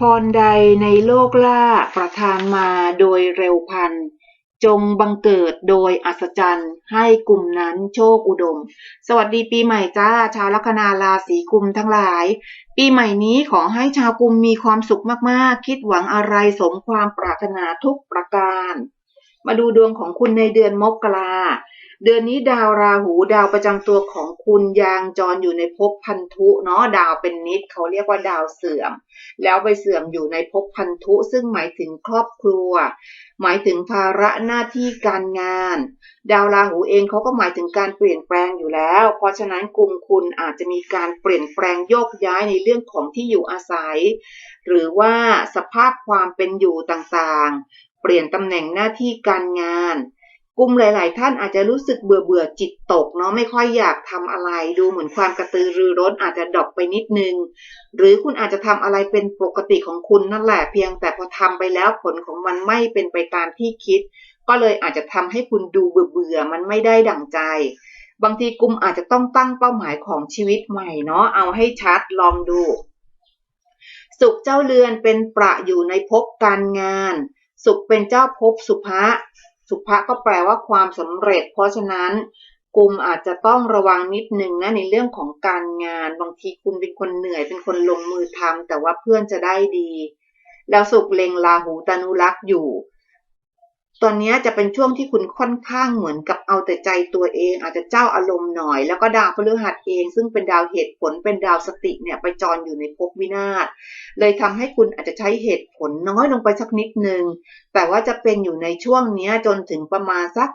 พรใดในโลกล่าประทานมาโดยเร็วพัน จงบังเกิดโดยอัศจรรย์ให้กลุ่มนั้นโชคอุดม สวัสดีปีใหม่จ้า ชาวลัคนาราศีกุมทั้งหลาย ปีใหม่นี้ขอให้ชาวกุมมีความสุขมากๆ คิดหวังอะไรสมความปรารถนาทุกประการ มาดูดวงของคุณในเดือนมกรา เดือนนี้ดาวราหูดาวประจำตัวของคุณยางจรอยู่ในภพพันธุเนาะดาวเป็นนิดเขาเรียกว่าดาวเสื่อม แล้วไปเสื่อมอยู่ในภพพันธุ ซึ่งหมายถึงครอบครัว หมายถึงภาระหน้าที่การงาน ดาวราหูเองเขาก็หมายถึงการเปลี่ยนแปลงอยู่แล้ว เพราะฉะนั้นกลุ่มคุณอาจจะมีการเปลี่ยนแปลงโยกย้ายในเรื่องของที่อยู่อาศัย หรือว่าสภาพความเป็นอยู่ต่างๆ เปลี่ยนตำแหน่งหน้าที่การงาน กลุ่มหลาย ๆ ท่านอาจจะรู้สึกเบื่อเบื่อจิตตกเนาะไม่ค่อยอยากทำอะไรดูเหมือนความกระตือรือร้นอาจจะดรอปไปนิดนึง หรือคุณอาจจะทำอะไรเป็นปกติของคุณนั่นแหละเพียงแต่พอทำไปแล้วผลของมันไม่เป็นไปตามที่คิด ก็เลยอาจจะทำให้คุณดูเบื่อเบื่อมันไม่ได้ดั่งใจ บางทีกลุ่มอาจจะต้องตั้งเป้าหมายของชีวิตใหม่เนาะเอาให้ชัดลองดู สุขเจ้าเรือนเป็นประอยู่ในภพการงาน สุขเป็นเจ้าภพสุภะ สุภะก็แปลว่าความสำเร็จ เพราะฉะนั้นกลุ่มอาจจะต้องระวังนิดนึงนะในเรื่องของการงาน บางทีคุณเป็นคนเหนื่อย เป็นคนลงมือทำแต่ว่าเพื่อนจะได้ดี แล้วสุกเล็งลาหูตานุรักษ์อยู่ ตอนนี้จะเป็นช่วงที่คุณค่อนข้างเหมือนกับเอาแต่ใจตัวเอง อาจจะเจ้าอารมณ์หน่อย แล้วก็ดาวพฤหัสเอง ซึ่งเป็นดาวเหตุผลเป็นดาวสติเนี่ยไปจรอยู่ในภพวินาศเลยทำให้คุณอาจจะใช้เหตุผลน้อยลงไปสักนิดนึง แต่ว่าจะเป็นอยู่ในช่วงนี้จนถึงประมาณสัก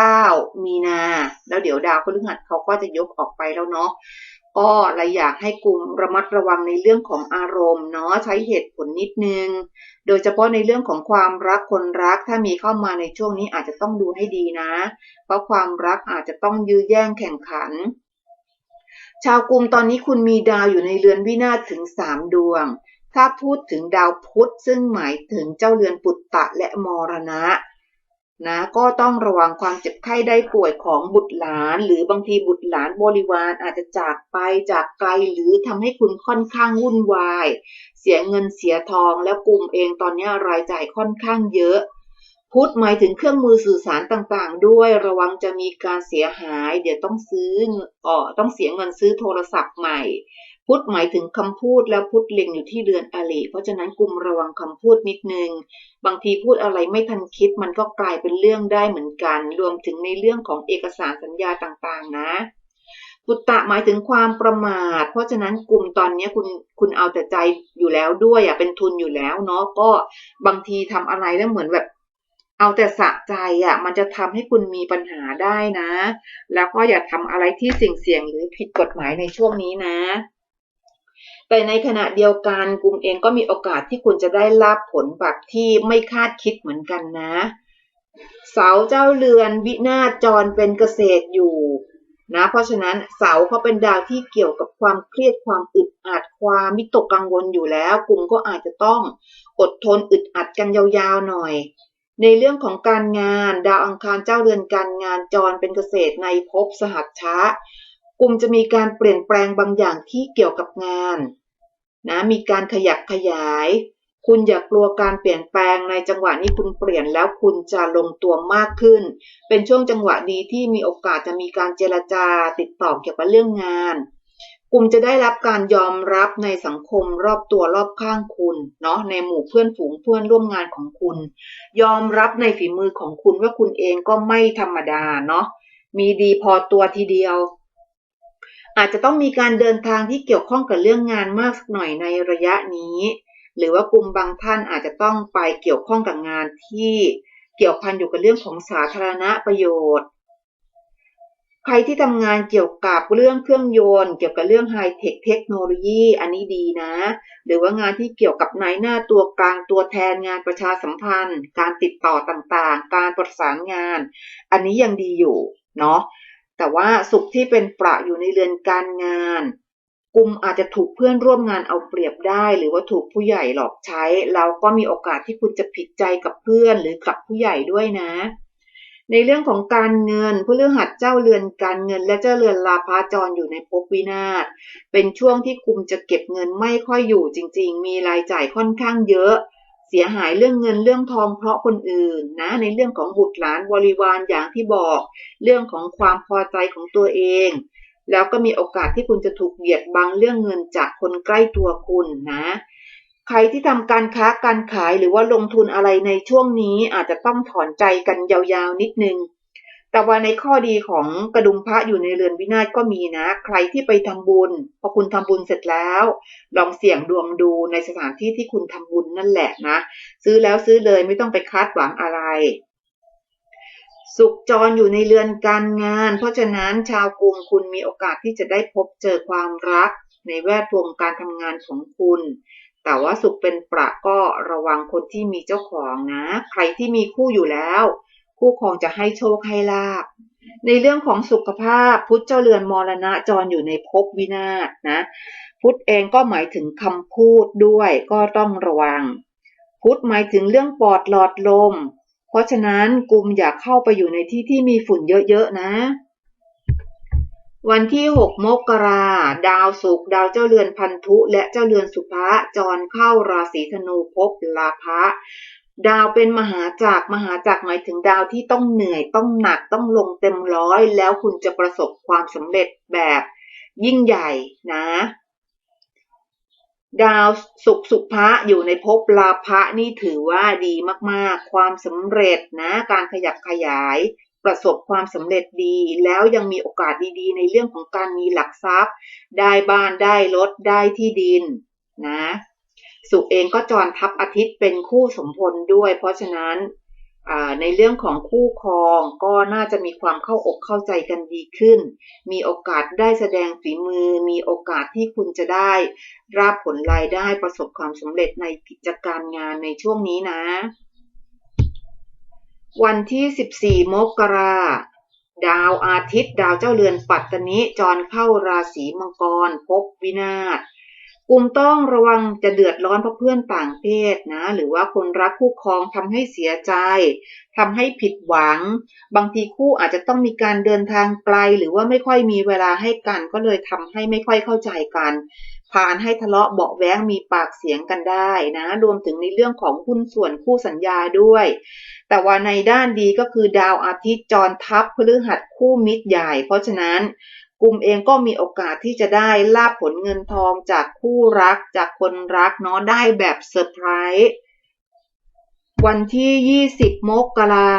29 มีนา แล้วเดี๋ยวดาวพฤหัสเขาก็จะยกออกไปแล้วเนาะ ก็เลยอยากให้กลุ่มระมัดระวังในเรื่องของอารมณ์เนาะใช้เหตุผลนิดนึง โดยเฉพาะในเรื่องของความรักคนรักถ้ามีเข้ามาในช่วงนี้อาจจะต้องดูให้ดีนะ เพราะความรักอาจจะต้องยื้อแย่งแข่งขัน ชาวกลุ่มตอนนี้คุณมีดาวอยู่ในเรือนวินาศถึงสามดวง ถ้าพูดถึงดาวพุธซึ่งหมายถึงเจ้าเรือนปุตตะและมรณะ นะก็ต้องระวังความเจ็บไข้ได้ป่วยของบุตรหลาน หรือบางทีบุตรหลานบริวารอาจจะจากไปจากไกลหรือทำให้คุณค่อนข้างวุ่นวาย เสียเงินเสียทองแล้วกลุ่มเองตอนนี้รายจ่ายค่อนข้างเยอะ พุทธหมายถึงเครื่องมือสื่อสารต่างๆ ด้วยระวังจะมีการเสียหาย เดี๋ยวต้องซื้อเออต้องเสียเงินซื้อโทรศัพท์ใหม่ พุทธหมายถึงคำพูดแล้วพุทธเล็งอยู่ที่เรือนอริเพราะฉะนั้นกุมระวังคำพูดนิดนึง บางทีพูดอะไรไม่ทันคิดมันก็กลายเป็นเรื่องได้เหมือนกัน รวมถึงในเรื่องของเอกสารสัญญาต่างๆ นะปุตตะหมายถึงความประมาท เพราะฉะนั้นกลุ่มตอนนี้คุณคุณเอาแต่ใจอยู่แล้วด้วยอะเป็นทุนอยู่แล้วเนาะก็บางทีทำอะไรแล้วเหมือนแบบ เอาแต่สะใจอะ มันจะทำให้คุณมีปัญหาได้นะ แล้วก็อย่าทำอะไรที่เสี่ยงๆหรือผิดกฎหมายในช่วงนี้นะ แต่ในขณะเดียวกันกลุ่มเองก็มีโอกาสที่คุณจะได้รับผลแบบที่ไม่คาดคิดเหมือนกันนะ เสาเจ้าเรือนวินาศจรเป็นเกษตรอยู่นะเพราะฉะนั้นเสาเขาเป็นดาวที่เกี่ยวกับความเครียดความอึดอัดความมิตกกังวลอยู่แล้ว กลุ่มก็อาจจะต้องอดทนอึดอัดกันยาวๆหน่อย ในเรื่องของการงาน ดาวอังคารเจ้าเรือนการงานจรเป็นเกษตรในภพสหัสช้า กลุ่มจะมีการเปลี่ยนแปลงบางอย่างที่เกี่ยวกับงานนะมีการขยับขยาย คุณอย่ากลัวการเปลี่ยนแปลงในจังหวะนี้คุณเปลี่ยนแล้วคุณจะลงตัวมากขึ้น เป็นช่วงจังหวะดีที่มีโอกาสจะมีการเจรจาติดต่อเกี่ยวกับเรื่องงาน กลุ่มจะได้รับการยอมรับในสังคมรอบตัวรอบข้างคุณเนาะในหมู่เพื่อนฝูงเพื่อนร่วมงานของคุณ ยอมรับในฝีมือของคุณว่าคุณเองก็ไม่ธรรมดาเนาะมีดีพอตัวทีเดียว อาจจะต้องมีการเดินทางที่เกี่ยวข้องกับเรื่องงานมากสักหน่อยในระยะนี้ หรือว่ากลุ่มบางท่านอาจจะต้องไปเกี่ยวข้องกับงานที่เกี่ยวพันอยู่กับเรื่องของสาธารณประโยชน์ ใครที่ทำงานเกี่ยวกับเรื่องเครื่องยนต์ เกี่ยวกับเรื่องไฮเทคเทคโนโลยี อันนี้ดีนะ หรือว่างานที่เกี่ยวกับนายหน้าตัวกลางตัวแทนงานประชาสัมพันธ์ การติดต่อต่างๆ การประสานงาน อันนี้ยังดีอยู่เนาะ แต่ว่าสุขที่เป็นประอยู่ในเรือนการงานกลุ่มอาจจะถูกเพื่อนร่วมงานเอาเปรียบได้ หรือว่าถูกผู้ใหญ่หลอกใช้เราก็มีโอกาสที่คุณจะผิดใจกับเพื่อนหรือกับผู้ใหญ่ด้วยนะ ในเรื่องของการเงินพฤหัสเจ้าเรือนการเงิน และเจ้าเรือนลาภาจรอยู่ในภพวินาศเป็นช่วงที่คุมจะเก็บเงินไม่ค่อยอยู่จริง ๆ มีรายจ่ายค่อนข้างเยอะ เสียหายเรื่องเงินเรื่องทองเพราะคนอื่นนะในเรื่องของบุตรหลานบริวารอย่างที่บอก เรื่องของความพอใจของตัวเอง แล้วก็มีโอกาสที่คุณจะถูกเบียดบังเรื่องเงินจากคนใกล้ตัวคุณนะ ใครที่ทำการค้าการขายหรือว่าลงทุนอะไรในช่วงนี้อาจจะต้องถอนใจกันยาวๆนิดนึง แต่ว่าในข้อดีของกระดุมพระอยู่ในเรือนวินาศก็มีนะ ใครที่ไปทำบุญ พอคุณทำบุญเสร็จแล้ว ลองเสี่ยงดวงดูในสถานที่ที่คุณทำบุญนั่นแหละนะ ซื้อแล้วซื้อเลยไม่ต้องไปคาดหวังอะไร สุขจรอยู่ในเรือนการงาน เพราะฉะนั้นชาวกรุงคุณมีโอกาสที่จะได้พบเจอความรัก ในแวดวงการทำงานของคุณแต่ว่าสุขเป็นประก็ระวังคนที่มีเจ้าของนะ ใครที่มีคู่อยู่แล้ว คู่ครองจะให้โชคให้ลาบ ในเรื่องของสุขภาพพุทธเจ้าเรือนมรณะจรอยู่ในภพวินาศนะ พุทธเองก็หมายถึงคำพูดด้วยก็ต้องระวัง พุทธหมายถึงเรื่องปอดหลอดลม เพราะฉะนั้นกลุ่มอย่าเข้าไปอยู่ในที่ที่มีฝุ่นเยอะๆนะวันที่ 6 มกรา ดาวศุกร์ดาวเจ้าเรือนพันธุ และเจ้าเรือนสุภะจรเข้าราศีธนูภพลาภะ ดาวเป็นมหาจักรมหาจักรหมายถึงดาวที่ต้องเหนื่อยต้องหนักต้องลงเต็มร้อย แล้วคุณจะประสบความสำเร็จแบบยิ่งใหญ่นะ ดาวสุขสุภะอยู่ในภพลาภะนี่ถือว่าดีมากๆ ความสำเร็จนะการขยับขยายประสบความสำเร็จดี แล้วยังมีโอกาสดีๆ ในเรื่องของการมีหลักทรัพย์ ได้บ้านได้รถได้ที่ดินนะ สุเองก็จรทับอาทิตย์เป็นคู่สมพลด้วย เพราะฉะนั้นในเรื่องของคู่ครองก็น่าจะมีความเข้าอกเข้าใจกันดีขึ้น มีโอกาสได้แสดงฝีมือ มีโอกาสที่คุณจะได้รับผลรายได้ประสบความสำเร็จในกิจการงานในช่วงนี้นะ วันที่ 14 มกราดาวอาทิตย์ ดาวเจ้าเรือนปัตตนิจรเข้าราศีมังกรพบวินาศ กลุ่มต้องระวังจะเดือดร้อนเพราะเพื่อนต่างเพศนะ หรือว่าคนรักคู่ครองทำให้เสียใจทำให้ผิดหวัง บางทีคู่อาจจะต้องมีการเดินทางไกล หรือว่าไม่ค่อยมีเวลาให้กัน ก็เลยทำให้ไม่ค่อยเข้าใจกันพานให้ทะเลาะเบาแว้งมีปากเสียงกันได้นะ รวมถึงในเรื่องของหุ้นส่วนคู่สัญญาด้วย แต่ว่าในด้านดีก็คือดาวอาทิตย์จรทับพฤหัสคู่มิตรใหญ่ เพราะฉะนั้น กลุ่มเองก็มีโอกาสที่จะได้ลาบผลเงินทองจากคู่รักจากคนรักเนาะได้แบบเซอร์ไพรส์วันที่ 20 มกรา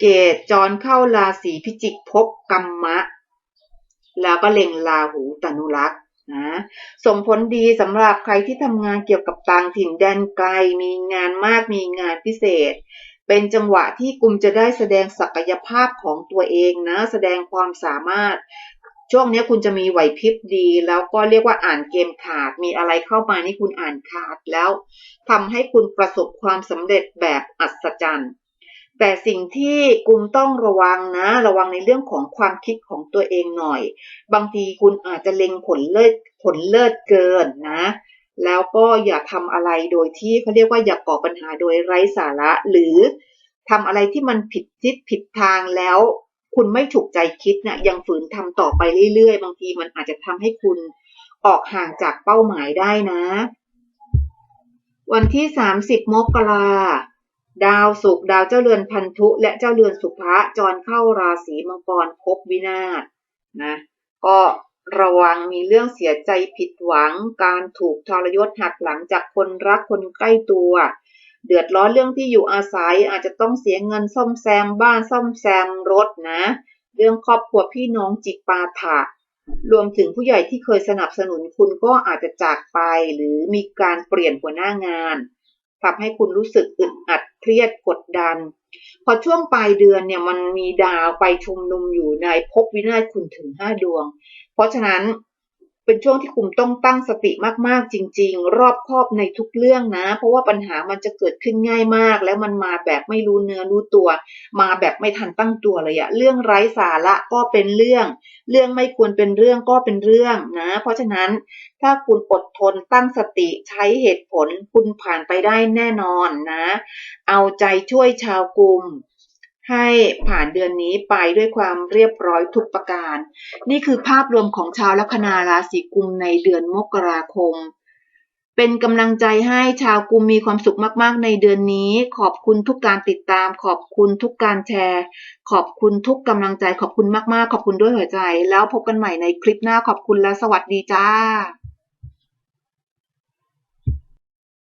เกตจรเข้าราศีพิจิกพบกรรมะ แล้วก็เล็งลาหูตนุรักษ์นะส่งผลดีสำหรับใครที่ทำงานเกี่ยวกับต่างถิ่นแดนไกลมีงานมากมีงานพิเศษ เป็นจังหวะที่กลุ่มจะได้แสดงศักยภาพของตัวเองนะ แสดงความสามารถ ช่วงนี้คุณจะมีไหวพริบดี แล้วก็เรียกว่าอ่านเกมขาด มีอะไรเข้ามานี่คุณอ่านขาดแล้วทำให้คุณประสบความสำเร็จแบบอัศจรรย์ แต่สิ่งที่กลุ่มต้องระวังนะ ระวังในเรื่องของความคิดของตัวเองหน่อย บางทีคุณอาจจะเล็งผลเลิศผลเลิศเกินนะ แล้วก็อย่าทำอะไรโดยที่เขาเรียกว่าอย่าก่อปัญหาโดยไร้สาระ หรือทำอะไรที่มันผิดทิศผิดทางแล้ว คุณไม่ถูกใจคิดเนะี่ยยังฝืนทำต่อไปเรื่อยๆ บางทีมันอาจจะทำให้คุณออกห่างจากเป้าหมายได้นะ วันที่ 30 มกราดาวศุกดาวเจ้าเรือนพันธุ และเจ้าเรือนสุภะจรเข้าราศีมังกรพบวินาศนะ ก็ ระวังมีเรื่องเสียใจผิดหวัง การถูกทรยศหักหลังจากคนรักคนใกล้ตัว เดือดร้อนเรื่องที่อยู่อาศัยอาจจะต้องเสียเงินซ่อมแซมบ้านซ่อมแซมรถนะ เรื่องครอบครัวพี่น้องจิตปาถะรวมถึงผู้ใหญ่ที่เคยสนับสนุนคุณก็อาจจะจากไปหรือมีการเปลี่ยนหัวหน้างานทำให้คุณรู้สึกอึดอัดเครียดกดดัน อช่วงปลายเดือนเนี่ยมันมีดาวไปชุมนุมอยู่ในภพวินาศคุณถึงห้าดวง เพราะฉะนั้น เป็นช่วงที่คุณต้องตั้งสติมากๆจริง ๆ รอบคอบในทุกเรื่องนะ เพราะว่าปัญหามันจะเกิดขึ้นง่ายมาก แล้วมันมาแบบไม่รู้เนื้อรู้ตัว มาแบบไม่ทันตั้งตัวเลยอะเรื่องไร้สาระก็เป็นเรื่อง เรื่องไม่ควรเป็นเรื่องก็เป็นเรื่องนะ เพราะฉะนั้นถ้าคุณอดทนตั้งสติใช้เหตุผลคุณผ่านไปได้แน่นอนนะ เอาใจช่วยชาวกลุ่ม ให้ผ่านเดือนนี้ไปด้วยความเรียบร้อยทุกประการ นี่คือภาพรวมของชาวลัคนาราศีกุมในเดือนมกราคม เป็นกำลังใจให้ชาวกุมมีความสุขมากๆ ในเดือนนี้ ขอบคุณทุกการติดตาม ขอบคุณทุกการแชร์ ขอบคุณทุกกำลังใจ ขอบคุณมากๆ ขอบคุณด้วยหัวใจ แล้วพบกันใหม่ในคลิปหน้าขอบคุณและสวัสดีจ้า